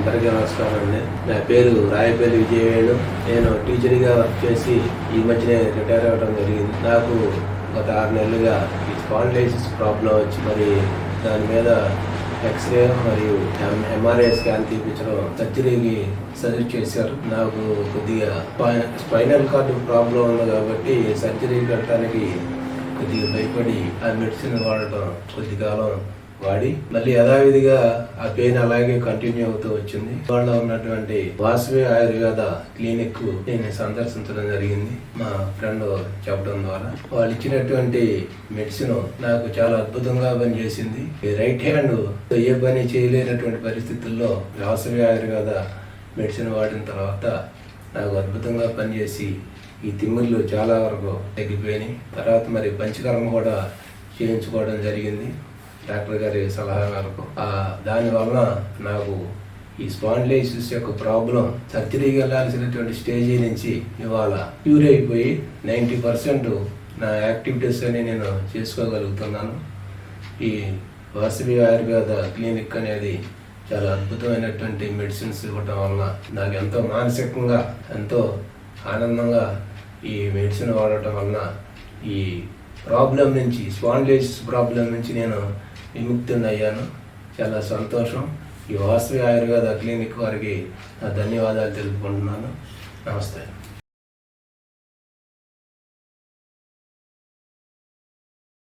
అందరికీ నమస్కారం అండి నా పేరు రాయపల్లి విజయవేణు. నేను టీచర్గా వర్క్ చేసి ఈ మధ్యనే రిటైర్ అవ్వడం జరిగింది. నాకు గత ఆరు నెలలుగా ఈ స్పాండిలైసిస్ ప్రాబ్లం వచ్చి మరి దాని మీద ఎక్స్రే మరియు ఎంఆర్ఐ స్కాన్ తీపించడం సర్జరీకి సజెస్ట్ చేశారు. నాకు కొద్దిగా స్పైనల్ కార్డు ప్రాబ్లం ఉంది కాబట్టి సర్జరీ పెట్టడానికి కొద్దిగా భయపడి ఆ మెడిసిన్ వాడటం కొద్ది కాలం వాడి. మళ్ళీ యథావిధిగా ఆ పెయిన్ అలాగే కంటిన్యూ అవుతూ వచ్చింది. వాళ్ళ ఉన్నటువంటి వాసవి ఆయుర్వేద క్లినిక్ నేను సందర్శించడం జరిగింది. మా ఫ్రెండ్ చెప్పడం ద్వారా. వాళ్ళు ఇచ్చినటువంటి మెడిసిన్ నాకు చాలా అద్భుతంగా పనిచేసింది. రైట్ హ్యాండ్ ఏ పని చేయలేనటువంటి పరిస్థితుల్లో వాసవి ఆయుర్వేద మెడిసిన్ వాడిన తర్వాత నాకు అద్భుతంగా పనిచేసి ఈ తిమ్మిళ్ళు చాలా వరకు తగ్గిపోయినాయి. తర్వాత మరి పంచకర్మ కూడా చేయించుకోవడం జరిగింది. డాక్టర్ గారి సలహా మేరకు. ఆ దాని వలన నాకు ఈ స్పాండిలైసిస్ యొక్క ప్రాబ్లం సర్జరీకి వెళ్ళాల్సినటువంటి స్టేజీ నుంచి ఇవాళ క్యూర్ అయిపోయి నైంటీ పర్సెంట్ నా యాక్టివిటీస్ అని నేను చేసుకోగలుగుతున్నాను. ఈ వాసవి ఆయుర్వేద క్లినిక్ అనేది చాలా అద్భుతమైనటువంటి మెడిసిన్స్ ఇవ్వటం వలన నాకు ఎంతో మానసికంగా ఎంతో ఆనందంగా ఈ మెడిసిన్ వాడటం వలన ఈ ప్రాబ్లం నుంచి స్పాండిలైసిస్ ప్రాబ్లం నుంచి నేను విముక్తిని అయ్యాను చాలా సంతోషం. ఈ వాసవి ఆయుర్వేద క్లినిక్ వారికి నా ధన్యవాదాలు తెలుపుకుంటున్నాను. నమస్తే.